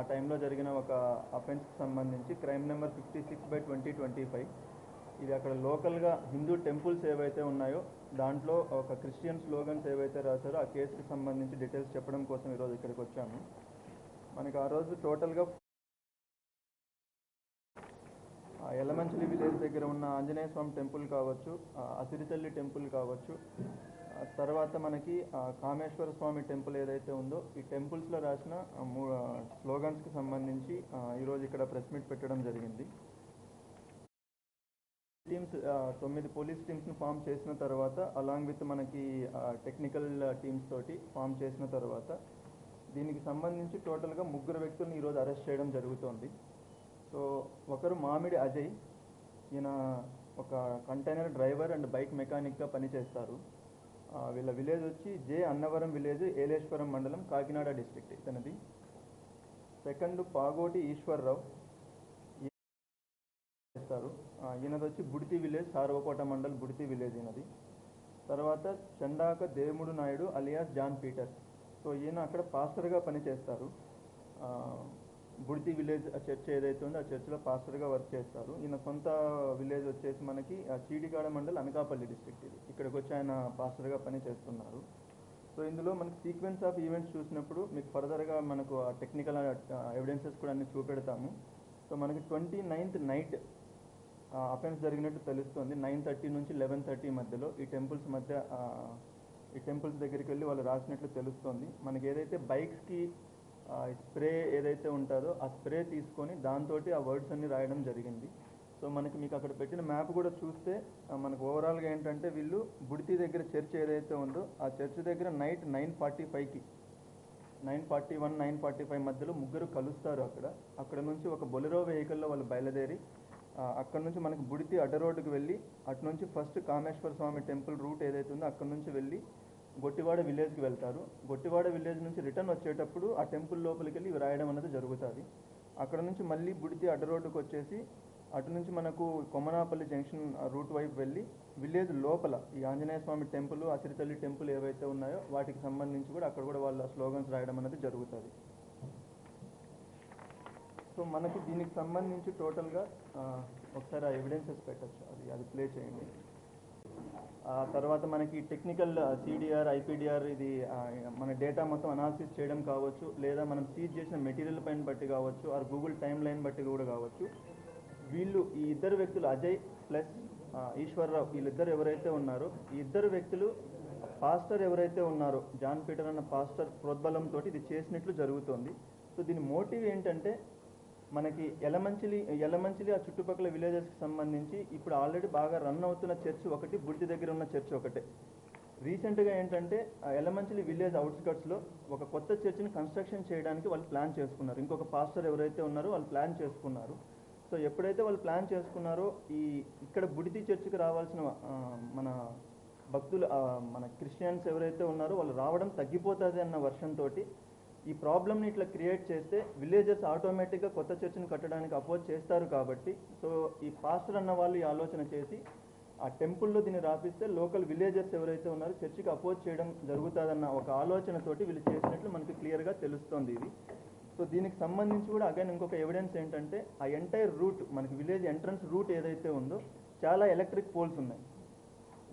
ఆ టైంలో జరిగిన ఒక అఫెన్స్కి సంబంధించి crime number fifty six by twenty twenty five ఇది అక్కడ లోకల్గా హిందూ టెంపుల్స్ ఏవైతే ఉన్నాయో దాంట్లో ఒక క్రిస్టియన్ స్లోగన్స్ ఏవైతే రాశారో ఆ కేసుకి సంబంధించి డీటెయిల్స్ చెప్పడం కోసం ఈరోజు ఇక్కడికి వచ్చాము. మనకి ఆ రోజు టోటల్గా ఎలమంచిలి విలేజ్ దగ్గర ఉన్న ఆంజనేయ స్వామి టెంపుల్ కావచ్చు అసిరితల్లి టెంపుల్ కావచ్చు. తర్వాత మనకి కామేశ్వర స్వామి టెంపుల్ ఏదైతే ఉందో ఈ టెంపుల్స్లో రాసిన మూ స్లోగన్స్కి సంబంధించి ఈరోజు ఇక్కడ ప్రెస్ మీట్ పెట్టడం జరిగింది. టీమ్స్ తొమ్మిది పోలీస్ టీమ్స్ని ఫామ్ చేసిన తర్వాత అలాంగ్ విత్ మనకి టెక్నికల్ టీమ్స్ తోటి ఫామ్ చేసిన తర్వాత దీనికి సంబంధించి టోటల్గా ముగ్గురు వ్యక్తులను ఈరోజు అరెస్ట్ చేయడం జరుగుతోంది. సో ఒకరు మామిడి అజయ్ ఈయన ఒక కంటైనర్ డ్రైవర్ అండ్ బైక్ మెకానిక్గా పనిచేస్తారు. వీళ్ళ విలేజ్ వచ్చి జే అన్నవరం విలేజ్ ఏలేశ్వరం మండలం కాకినాడ డిస్ట్రిక్ట్ ఇతనిది. సెకండ్ పాగోటి ఈశ్వర్రావు చేస్తారు. ఈయనది వచ్చి బుడితి విలేజ్ సార్వకోట మండల్ బుడితి విలేజ్ ఈయనది. తర్వాత Chandaka Demudu Naidu alias John Peter. So ఈయన అక్కడ పాస్టర్గా పనిచేస్తారు. బుడితి విలేజ్ ఆ చర్చ్ ఏదైతే ఉందో ఆ చర్చ్లో పాస్టర్గా వర్క్ చేస్తారు. ఈయన సొంత విలేజ్ వచ్చేసి మనకి ఆ చీడిగాడ మండల్ అనకాపల్లి డిస్ట్రిక్ట్ ఇది. ఇక్కడికి వచ్చి ఆయన పాస్టర్గా పని చేస్తున్నారు. సో ఇందులో మనకి సీక్వెన్స్ ఆఫ్ ఈవెంట్స్ చూసినప్పుడు మీకు ఫర్దర్గా మనకు ఆ టెక్నికల్ ఎవిడెన్సెస్ కూడా అన్ని చూపెడతాము. సో మనకి ట్వంటీ నైన్త్ నైట్ అఫెన్స్ జరిగినట్టు తెలుస్తుంది. నైన్ థర్టీ నుంచి లెవెన్ థర్టీ మధ్యలో ఈ టెంపుల్స్ మధ్య ఈ టెంపుల్స్ దగ్గరికి వెళ్ళి వాళ్ళు రాసినట్లు తెలుస్తుంది. మనకి ఏదైతే బైక్స్కి స్ప్రే ఏదైతే ఉంటుందో ఆ స్ప్రే తీసుకొని దాంతో ఆ వర్డ్స్ అన్ని రాయడం జరిగింది. సో మనకి మీకు అక్కడ పెట్టిన మ్యాప్ కూడా చూస్తే మనకు ఓవరాల్గా ఏంటంటే వీళ్ళు బుడితి దగ్గర చర్చ్ ఏదైతే ఉందో ఆ చర్చ్ దగ్గర నైట్ నైన్ ఫార్టీ ఫైవ్కి nine forty one nine forty five మధ్యలో ముగ్గురు కలుస్తారు అక్కడ. అక్కడ నుంచి ఒక బొలెరో వెహికల్లో వాళ్ళు బయలుదేరి అక్కడ నుంచి మనకి బుడితి అడ్డ రోడ్డుకి వెళ్ళి అటు నుంచి first Kameswara Swamy temple route ఏదైతే ఉందో అక్కడ నుంచి వెళ్ళి గొట్టివాడ విలేజ్కి వెళ్తారు. గొట్టివాడ విలేజ్ నుంచి రిటర్న్ వచ్చేటప్పుడు ఆ టెంపుల్ లోపలికి వెళ్ళి రాయడం అనేది జరుగుతుంది. అక్కడ నుంచి మళ్ళీ బుడితి అడ్డ రోడ్డుకు వచ్చేసి అటు నుంచి మనకు కొమ్మనాపల్లి జంక్షన్ ఆ రూట్ వైపు వెళ్ళి విలేజ్ లోపల ఈ ఆంజనేయ స్వామి టెంపుల్ అసిరితల్లి టెంపుల్ ఏవైతే ఉన్నాయో వాటికి సంబంధించి కూడా అక్కడ కూడా వాళ్ళ స్లోగన్స్ రాయడం అనేది జరుగుతుంది. సో మనకి దీనికి సంబంధించి టోటల్గా ఒకసారి ఆ ఎవిడెన్సెస్ పెట్టచ్చు. అది అది ప్లే చేయండి. తర్వాత మనకి టెక్నికల్ సిడిఆర్ ఐపీడిఆర్ ఇది మన డేటా మొత్తం అనాలిసిస్ చేయడం కావచ్చు లేదా మనం సీజ్ చేసిన మెటీరియల్ పైన బట్టి కావచ్చు ఆర్ గూగుల్ టైమ్ లైన్ బట్టి కూడా కావచ్చు. వీళ్ళు ఈ ఇద్దరు వ్యక్తులు అజయ్ ప్లస్ ఈశ్వర్రావు వీళ్ళిద్దరు ఎవరైతే ఉన్నారో ఈ ఇద్దరు వ్యక్తులు పాస్టర్ ఎవరైతే ఉన్నారో జాన్ పీటర్ అన్న పాస్టర్ ప్రోద్బలంతో ఇది చేసినట్లు జరుగుతోంది. సో దీని మోటివ్ ఏంటంటే మనకి ఎలమంచిలి ఎలమంచిలి ఆ చుట్టుపక్కల విలేజెస్కి సంబంధించి ఇప్పుడు ఆల్రెడీ బాగా రన్ అవుతున్న చర్చ్ ఒకటి బుర్జి దగ్గర ఉన్న చర్చ్ ఒకటే. రీసెంట్గా ఏంటంటే ఆ ఎలమంచిలి విలేజ్ అవుట్స్కట్స్లో ఒక కొత్త చర్చిని కన్స్ట్రక్షన్ చేయడానికి వాళ్ళు ప్లాన్ చేసుకున్నారు. ఇంకొక పాస్టర్ ఎవరైతే ఉన్నారో వాళ్ళు ప్లాన్ చేసుకున్నారు. సో ఎప్పుడైతే వాళ్ళు ప్లాన్ చేసుకున్నారో ఈ ఇక్కడ బుడితి చర్చికి రావాల్సిన మన భక్తులు మన క్రిస్టియన్స్ ఎవరైతే ఉన్నారో వాళ్ళు రావడం తగ్గిపోతుంది అన్న వర్షంతో ఈ ప్రాబ్లమ్ని ఇట్లా క్రియేట్ చేస్తే విలేజెస్ ఆటోమేటిక్గా కొత్త చర్చిని కట్టడానికి అపోజ్ చేస్తారు కాబట్టి సో ఈ పాస్టర్ అన్న వాళ్ళు ఈ ఆలోచన చేసి ఆ టెంపుల్లో దీన్ని రాపిస్తే లోకల్ విలేజర్స్ ఎవరైతే ఉన్నారో చర్చికి అపోజ్ చేయడం జరుగుతుందన్న ఒక ఆలోచనతోటి వీళ్ళు చేసినట్లు మనకి క్లియర్గా తెలుస్తోంది ఇది. సో దీనికి సంబంధించి కూడా అగైన్ ఇంకొక ఎవిడెన్స్ ఏంటంటే ఆ ఎంటైర్ రూట్ మనకి విలేజ్ ఎంట్రన్స్ రూట్ ఏదైతే ఉందో చాలా ఎలక్ట్రిక్ పోల్స్ ఉన్నాయి.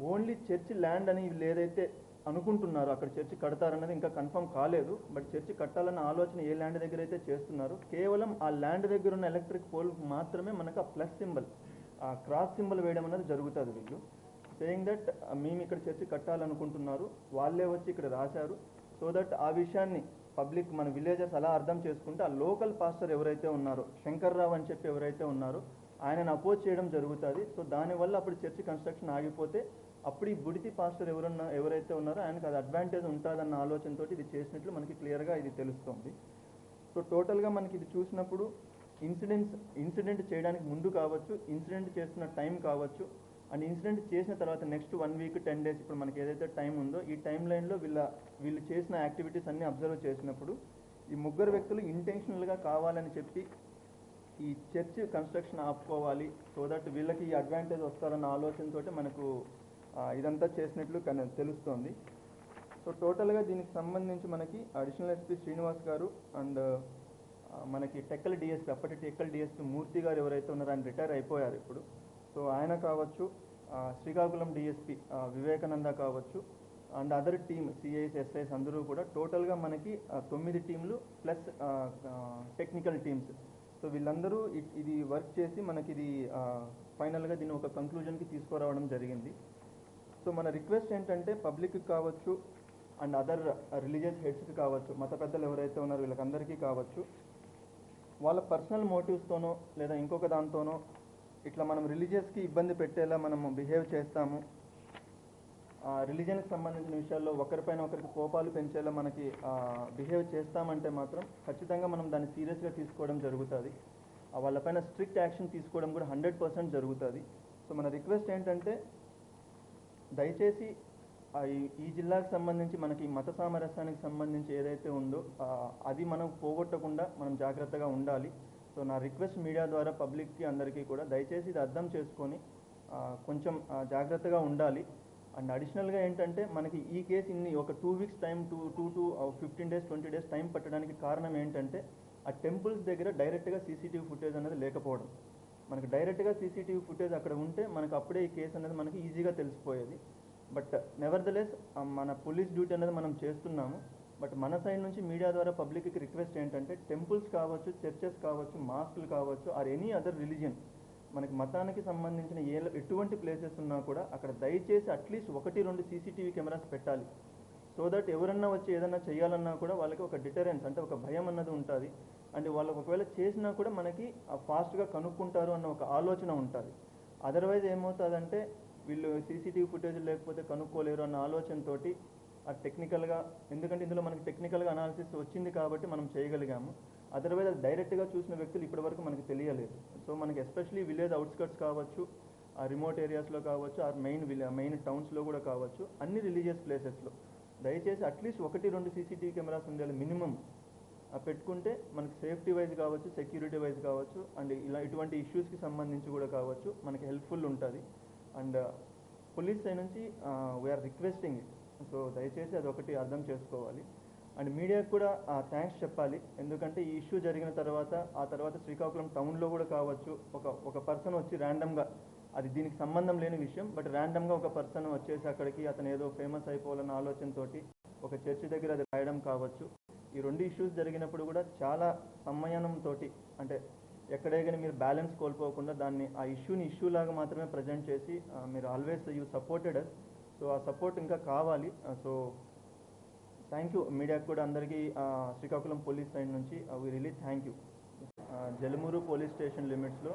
ఓన్లీ చర్చ్ ల్యాండ్ అని వీళ్ళు ఏదైతే అనుకుంటున్నారు అక్కడ చర్చి కడతారన్నది ఇంకా కన్ఫర్మ్ కాలేదు. బట్ చర్చి కట్టాలన్న ఆలోచన ఏ ల్యాండ్ దగ్గర అయితే చేస్తున్నారో కేవలం ఆ ల్యాండ్ దగ్గర ఉన్న ఎలక్ట్రిక్ పోల్ మాత్రమే మనకు ఆ ప్లస్ సింబల్ ఆ క్రాస్ సింబల్ వేయడం అనేది జరుగుతుంది వీళ్ళు. సేయింగ్ దట్ మేము ఇక్కడ చర్చి కట్టాలనుకుంటున్నారు వాళ్ళే వచ్చి ఇక్కడ రాశారు. సో దట్ ఆ విషయాన్ని పబ్లిక్ మన విలేజెస్ అలా అర్థం చేసుకుంటే ఆ లోకల్ పాస్టర్ ఎవరైతే ఉన్నారో శంకర్రావు అని చెప్పి ఎవరైతే ఉన్నారో ఆయనను అపోజ్ చేయడం జరుగుతుంది. సో దానివల్ల అప్పుడు చర్చి కన్స్ట్రక్షన్ ఆగిపోతే అప్పుడు ఈ బుడితి పాస్టర్ ఎవరున్నా ఎవరైతే ఉన్నారో ఆయనకు అది అడ్వాంటేజ్ ఉంటుందన్న ఆలోచనతో ఇది చేసినట్లు మనకి క్లియర్గా ఇది తెలుస్తుంది. సో టోటల్గా మనకి ఇది చూసినప్పుడు ఇన్సిడెంట్స్ ఇన్సిడెంట్ చేయడానికి ముందు కావచ్చు ఇన్సిడెంట్ చేస్తున్న టైం కావచ్చు అండ్ ఇన్సిడెంట్ చేసిన తర్వాత next one week ten days ఇప్పుడు మనకి ఏదైతే టైం ఉందో ఈ టైం లైన్లో వీళ్ళ వీళ్ళు చేసిన యాక్టివిటీస్ అన్ని అబ్జర్వ్ చేసినప్పుడు ఈ ముగ్గురు వ్యక్తులు ఇంటెన్షనల్గా కావాలని చెప్పి ఈ చర్చ్ కన్స్ట్రక్షన్ ఆపుకోవాలి సో దట్ వీళ్ళకి ఈ అడ్వాంటేజ్ వస్తారన్న ఆలోచనతో మనకు ఇదంతా చేసినట్లు కన- తెలుస్తోంది. సో టోటల్గా దీనికి సంబంధించి మనకి అడిషనల్ ఎస్పీ శ్రీనివాస్ గారు అండ్ మనకి టెక్కల్ డిఎస్పీ అప్పటి టెక్కల్ డిఎస్పీ మూర్తి గారు ఎవరైతే ఉన్నారో ఆయన రిటైర్ అయిపోయారు ఇప్పుడు. సో ఆయన కావచ్చు శ్రీకాకుళం డిఎస్పి వివేకానంద కావచ్చు and other team CIs SIs అందరూ కూడా టోటల్గా మనకి తొమ్మిది టీంలు ప్లస్ టెక్నికల్ టీమ్స్. సో వీళ్ళందరూ ఇది వర్క్ చేసి మనకి ఇది ఫైనల్గా దీన్ని ఒక కంక్లూజన్కి తీసుకురావడం జరిగింది. సో మన రిక్వెస్ట్ ఏంటంటే పబ్లిక్కి కావచ్చు అండ్ అదర్ రిలీజియస్ హెడ్స్కి కావచ్చు మత పెద్దలు ఎవరైతే ఉన్నారో వీళ్ళకందరికీ కావచ్చు వాళ్ళ పర్సనల్ మోటివ్స్తోనో లేదా ఇంకొక దాంతోనో ఇట్లా మనం రిలీజియస్కి ఇబ్బంది పెట్టేలా మనం బిహేవ్ చేస్తాము. రిలీజన్కి సంబంధించిన విషయాల్లో ఒకరిపైన ఒకరికి కోపాలు పెంచేలా మనకి బిహేవ్ చేస్తామంటే మాత్రం ఖచ్చితంగా మనం దాన్ని సీరియస్గా తీసుకోవడం జరుగుతుంది. వాళ్ళపైన స్ట్రిక్ట్ యాక్షన్ తీసుకోవడం కూడా హండ్రెడ్ పర్సెంట్ జరుగుతుంది. సో మన రిక్వెస్ట్ ఏంటంటే దయచేసి ఈ- జిల్లాకు సంబంధించి మనకి మత సామరస్యానికి సంబంధించి ఏదైతే ఉందో అది మనం పోగొట్టకుండా మనం జాగ్రత్తగా ఉండాలి. సో నా రిక్వెస్ట్ మీడియా ద్వారా పబ్లిక్కి అందరికీ కూడా దయచేసి ఇది అర్థం చేసుకొని కొంచెం జాగ్రత్తగా ఉండాలి. అండ్ అడిషనల్గా ఏంటంటే మనకి ఈ కేసు ఇన్ని ఒక two weeks time two two two fifteen days twenty days time పట్టడానికి కారణం ఏంటంటే ఆ టెంపుల్స్ దగ్గర డైరెక్ట్గా సీసీటీవీ ఫుటేజ్ అనేది లేకపోవడం. మనకి డైరెక్ట్గా సీసీటీవీ ఫుటేజ్ అక్కడ ఉంటే మనకు అప్పుడే ఈ కేసు అనేది మనకి ఈజీగా తెలిసిపోయేది. బట్ నెవర్ దలెస్ మన పోలీస్ డ్యూటీ అనేది మనం చేస్తున్నాము. బట్ మన సైడ్ నుంచి మీడియా ద్వారా పబ్లిక్కి రిక్వెస్ట్ ఏంటంటే టెంపుల్స్ కావచ్చు చర్చెస్ కావచ్చు మాస్కులు కావచ్చు ఆర్ ఎనీ అదర్ రిలీజియన్ మనకి మతానికి సంబంధించిన ఏ ఎటువంటి ప్లేసెస్ ఉన్నా కూడా అక్కడ దయచేసి అట్లీస్ట్ ఒకటి రెండు సీసీటీవీ కెమెరాస్ పెట్టాలి. సో దట్ ఎవరన్నా వచ్చి ఏదన్నా చేయాలన్నా కూడా వాళ్ళకి ఒక డిటరెన్స్ అంటే ఒక భయం అన్నది ఉంటుంది. అంటే వాళ్ళు ఒకవేళ చేసినా కూడా మనకి ఫాస్ట్గా కనుక్కుంటారు అన్న ఒక ఆలోచన ఉంటుంది. అదర్వైజ్ ఏమవుతుందంటే వీళ్ళు సీసీటీవీ ఫుటేజ్ లేకపోతే కనుక్కోలేరు అన్న ఆలోచనతోటి ఆ టెక్నికల్గా ఎందుకంటే ఇందులో మనకి టెక్నికల్గా అనాలిసిస్ వచ్చింది కాబట్టి మనం చేయగలిగాము. అదర్వైజ్ అది డైరెక్ట్గా చూసిన వ్యక్తులు ఇప్పటివరకు మనకి తెలియలేదు. సో మనకి ఎస్పెషలీ విలేజ్ అవుట్స్కట్స్ కావచ్చు ఆ రిమోట్ ఏరియాస్లో కావచ్చు ఆ మెయిన్ విలే మెయిన్ టౌన్స్లో కూడా కావచ్చు అన్ని రిలీజియస్ ప్లేసెస్లో దయచేసి అట్లీస్ట్ ఒకటి రెండు సీసీటీవీ కెమెరాస్ ఉండాలి మినిమం పెట్టుకుంటే మనకి సేఫ్టీ వైజ్ కావచ్చు సెక్యూరిటీ వైజ్ కావచ్చు అండ్ ఇలా ఇటువంటి ఇష్యూస్కి సంబంధించి కూడా కావచ్చు మనకి హెల్ప్ఫుల్ ఉంటుంది. అండ్ పోలీస్ సైడ్ నుంచి వీఆర్ రిక్వెస్టింగ్ సో దయచేసి అది ఒకటి అర్థం చేసుకోవాలి. అండ్ మీడియాకు కూడా థ్యాంక్స్ చెప్పాలి. ఎందుకంటే ఈ ఇష్యూ జరిగిన తర్వాత ఆ తర్వాత శ్రీకాకుళం టౌన్లో కూడా కావచ్చు ఒక ఒక పర్సన్ వచ్చి ర్యాండమ్గా అది దీనికి సంబంధం లేని విషయం బట్ ర్యాండమ్గా ఒక పర్సన్ వచ్చేసి అక్కడికి అతను ఏదో ఫేమస్ అయిపోవాలన్న ఆలోచనతోటి ఒక చర్చి దగ్గర అది రాయడం కావచ్చు ఈ రెండు ఇష్యూస్ జరిగినప్పుడు కూడా చాలా సంయమనంతో అంటే ఎక్కడే కానీ మీరు బ్యాలెన్స్ కోల్పోకుండా దాన్ని ఆ ఇష్యూని ఇష్యూ లాగా మాత్రమే ప్రజెంట్ చేసి మీరు always you supported us so ఆ సపోర్ట్ ఇంకా కావాలి. సో థ్యాంక్ యూ మీడియాకు కూడా అందరికీ శ్రీకాకుళం పోలీస్ సైడ్ నుంచి we really thank you Jalumuru police station లిమిట్స్లో